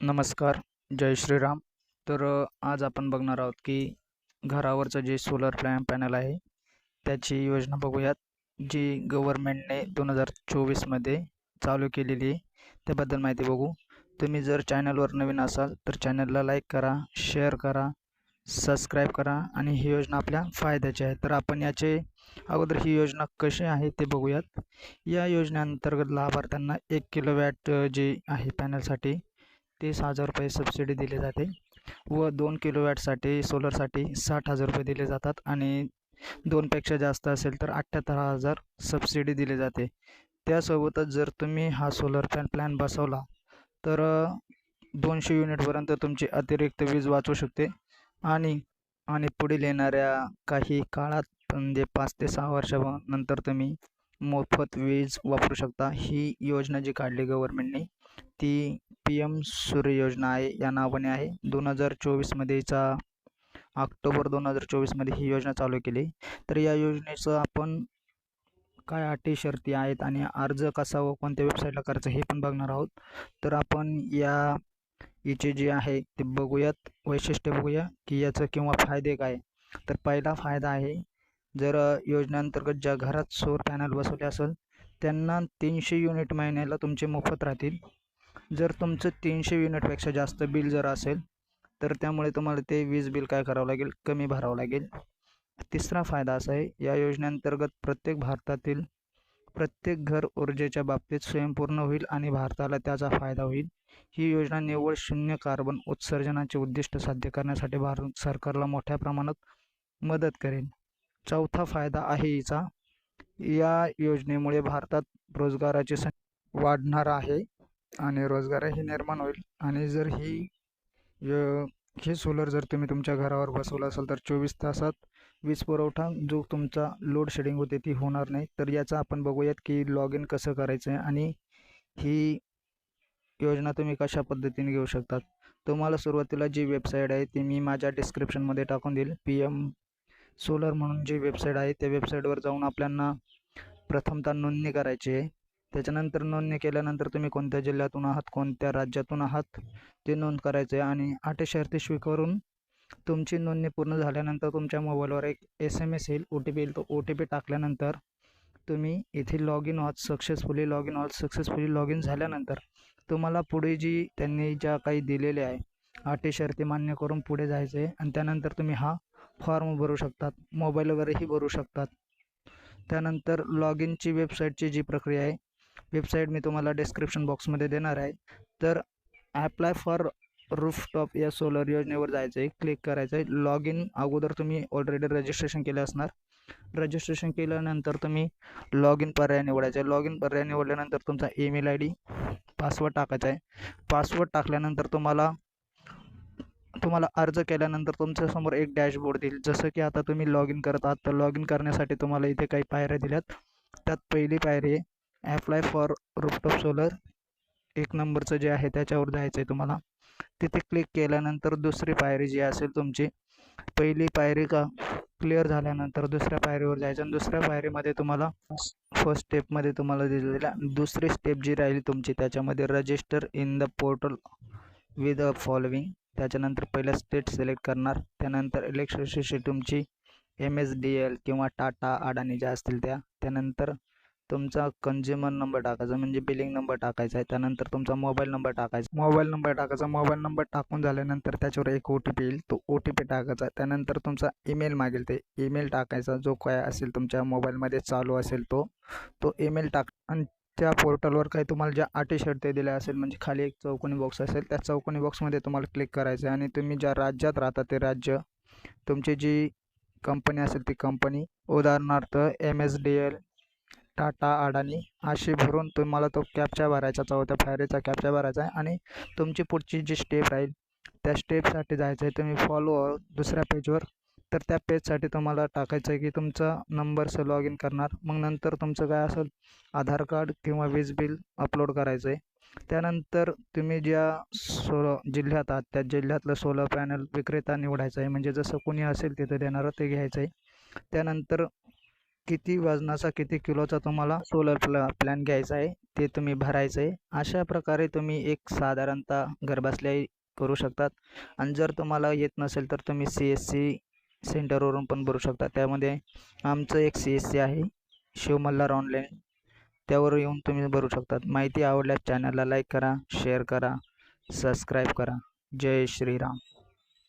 नमस्कार जय श्रीराम. तर आज आपण बघणार आहोत की घरावरचं जे सोलर प्लॅन पॅनल आहे त्याची योजना बघूयात. जी गव्हर्मेंटने दोन हजार चोवीसमध्ये चालू केलेली आहे त्याबद्दल माहिती बघू. तुम्ही जर चॅनलवर नवीन असाल तर चॅनलला लाईक करा शेअर करा सबस्क्राईब करा आणि ही योजना आपल्या फायद्याची आहे. तर आपण याचे अगोदर ही योजना कशी आहे ते बघूयात. या योजनेअंतर्गत लाभार्थ्यांना एक किलोवॅट वॅट जे आहे पॅनलसाठी तीस हजार रुपये सबसिडी दिली जाते व दोन किलोवॅटसाठी सोलरसाठी साठ हजार रुपये दिले जातात आणि दोनपेक्षा जास्त असेल तर अठ्ठ्याहत्तर हजार सबसिडी दिली जाते. त्यासोबतच जर तुम्ही हा सोलर पॅन प्लॅन बसवला तर दोनशे युनिटपर्यंत तुमची अतिरिक्त वीज वाचू शकते आणि आणि पुढील येणाऱ्या काही काळात म्हणजे पाच ते सहा वर्षानंतर तुम्ही मोफत वीज वापरू शकता ही योजना जी काढली गव्हर्मेंटने ती पी एम सूर्य योजना आहे या नावाने आहे. दोन हजार चोवीसमध्ये हिचा ऑक्टोबर दोन हजार चोवीसमध्ये ही योजना चालू केली. तर या योजनेचं आपण काय अटी शर्ती आहेत आणि अर्ज कसा व कोणत्या वेबसाईटला करायचं हे पण बघणार आहोत. तर आपण या याचे जे आहे ते बघूयात. वैशिष्ट्य बघूया की याचं किंवा फायदे काय. तर पहिला फायदा आहे जर योजनेअंतर्गत ज्या घरात सौर पॅनल बसवले असेल त्यांना तीनशे युनिट महिन्याला तुमचे मोफत राहतील. जर तुमचं तीनशे युनिटपेक्षा जास्त बिल जर असेल तर त्यामुळे तुम्हाला ते वीज बिल काय करावं लागेल? कमी भरावं लागेल. तिसरा फायदा असा आहे या योजनेअंतर्गत प्रत्येक भारतातील प्रत्येक घर ऊर्जेच्या बाबतीत स्वयंपूर्ण होईल आणि भारताला त्याचा फायदा होईल. ही योजना निव्वळ शून्य कार्बन उत्सर्जनाचे उद्दिष्ट साध्य करण्यासाठी भारत सरकारला मोठ्या प्रमाणात मदत करेल. चौथा फायदा आहे हिचा या योजनेमुळे भारतात रोजगाराची संख्या वाढणार आहे. आणि रोजगारही निर्माण होईल. आणि जर ही य- हे सोलर जर तुम्ही तुमच्या घरावर बसवलं असेल तर चोवीस तासात वीज पुरवठा जो तुमचा लोड शेडिंग होते ती होणार नाही. तर याचा आपण बघूयात की लॉग इन कसं करायचं आहे आणि ही योजना तुम्ही कशा पद्धतीने घेऊ शकतात. तुम्हाला सुरुवातीला जी वेबसाईट आहे ती मी माझ्या डिस्क्रिप्शनमध्ये टाकून देईल. पी एम सोलर म्हणून जी वेबसाईट आहे त्या वेबसाईटवर जाऊन आपल्यांना प्रथमतः नोंदणी करायची आहे. त्याच्यानंतर नोंदणी केल्यानंतर तुम्ही कोणत्या जिल्ह्यातून आहात कोणत्या राज्यातून आहात ते नोंद करायचे आहे आणि अटी शर्ती स्वीकारून तुमची नोंदणी पूर्ण झाल्यानंतर तुमच्या मोबाईलवर एक एस एम एस येईल ओ टी पी येईल तो ओ टी पी टाकल्यानंतर तुम्ही इथे लॉग इन व्हात सक्सेसफुली लॉग इन व्हात सक्सेसफुली लॉग इन झाल्यानंतर तुम्हाला पुढे जी त्यांनी ज्या काही दिलेले आहे अटी शर्ती मान्य करून पुढे जायचं आहे आणि त्यानंतर तुम्ही हा फॉर्म भरू शकतात मोबाईलवरही भरू शकतात. त्यानंतर लॉग इनची वेबसाईटची जी प्रक्रिया आहे वेबसाईट मी तुम्हाला डिस्क्रिप्शन बॉक्समध्ये देणार आहे. तर ॲप्लाय फॉर रूफटॉप या सोलर योजनेवर जायचं आहे. क्लिक करायचं आहे. लॉग इन अगोदर तुम्ही ऑलरेडी रजिस्ट्रेशन केलं असणार. रजिस्ट्रेशन केल्यानंतर तुम्ही लॉग इन पर्याय निवडायचा आहे. लॉग इन पर्याय निवडल्यानंतर तुमचा ईमेल आय डी पासवर्ड टाकायचा आहे. पासवर्ड टाकल्यानंतर तुम्हाला तुम्हाला अर्ज केल्यानंतर तुमच्यासमोर एक डॅशबोर्ड देईल जसं की आता तुम्ही लॉग इन करत आहात. तर लॉग इन करण्यासाठी तुम्हाला इथे काही पायऱ्या दिल्यात. त्यात पहिली पायरी आहे. ॲप्लाय फॉर रूफटॉप सोलर एक नंबरचं जे आहे त्याच्यावर जायचं आहे तुम्हाला. तिथे क्लिक केल्यानंतर दुसरी पायरी जी असेल तुमची पहिली पायरी का क्लिअर झाल्यानंतर दुसऱ्या पायरीवर जायचं आणि दुसऱ्या पायरीमध्ये तुम्हाला फर्स्ट स्टेपमध्ये तुम्हाला दिलेल्या दुसरी स्टेप जी राहील तुमची त्याच्यामध्ये register in the portal with a following त्याच्यानंतर पहिला स्टेट सिलेक्ट करणार त्यानंतर इलेक्ट्रिसिटी तुमची एम एस डी एल किंवा टाटा अडाणी ज्या असतील त्या त्यानंतर तुमचा कंझ्युमर नंबर टाकायचा म्हणजे बिलिंग नंबर टाकायचा आहे त्यानंतर तुमचा मोबाईल नंबर टाकायचा. मोबाईल नंबर टाकायचा मोबाईल नंबर टाकून झाल्यानंतर त्याच्यावर एक ओ टी पी येईल तो ओ टी पी टाकायचा त्यानंतर तुमचा ईमेल मागेल ते ईमेल टाकायचा जो काय असेल तुमच्या मोबाईलमध्ये चालू असेल तो तो ईमेल टाक. आणि त्या पोर्टलवर काही तुम्हाला ज्या अटी ते दिल्या असेल म्हणजे खाली एक चौकोनी बॉक्स असेल त्या चौकोनी बॉक्समध्ये तुम्हाला क्लिक करायचं आहे. आणि तुम्ही ज्या राज्यात राहता ते राज्य तुमची जी कंपनी असेल ती कंपनी उदाहरणार्थ M S D L Tata Adani अशी भरून तुम्हाला तो कॅपचा भरायचा चौथ्या फायरीचा कॅपचा भरायचा आहे आणि तुमची पुढची जी स्टेप राहील त्या स्टेपसाठी जायचं आहे. तुम्ही फॉलो दुसऱ्या पेजवर तर त्या पेजसाठी तुम्हाला टाकायचं आहे की तुमचा नंबरचं लॉग इन करणार. मग नंतर तुमचं काय असेल आधार कार्ड किंवा वीज बिल अपलोड करायचं आहे. त्यानंतर तुम्ही ज्या सोलो जिल्ह्यात आहात त्या जिल्ह्यातलं सोलर पॅनल विक्रेता निवडायचं आहे. म्हणजे जसं कोणी असेल तिथं देणारं ते घ्यायचं आहे. त्यानंतर किती वजनाचा किती किलोचा तुम्हाला सोलर प्ल प्लॅन घ्यायचा आहे ते तुम्ही भरायचं आहे. अशा प्रकारे तुम्ही एक साधारणतः घरबसल्याही करू शकतात. आणि जर तुम्हाला येत नसेल तर तुम्ही सी एस सी सेंटरवरून पण भरू शकता. त्यामध्ये आमचं एक सी एस सी आहे शिवमल्हार ऑनलाईन त्यावर येऊन तुम्ही भरू शकतात. माहिती आवडल्यास चॅनलला लाईक करा शेअर करा सबस्क्राईब करा. जय श्रीराम.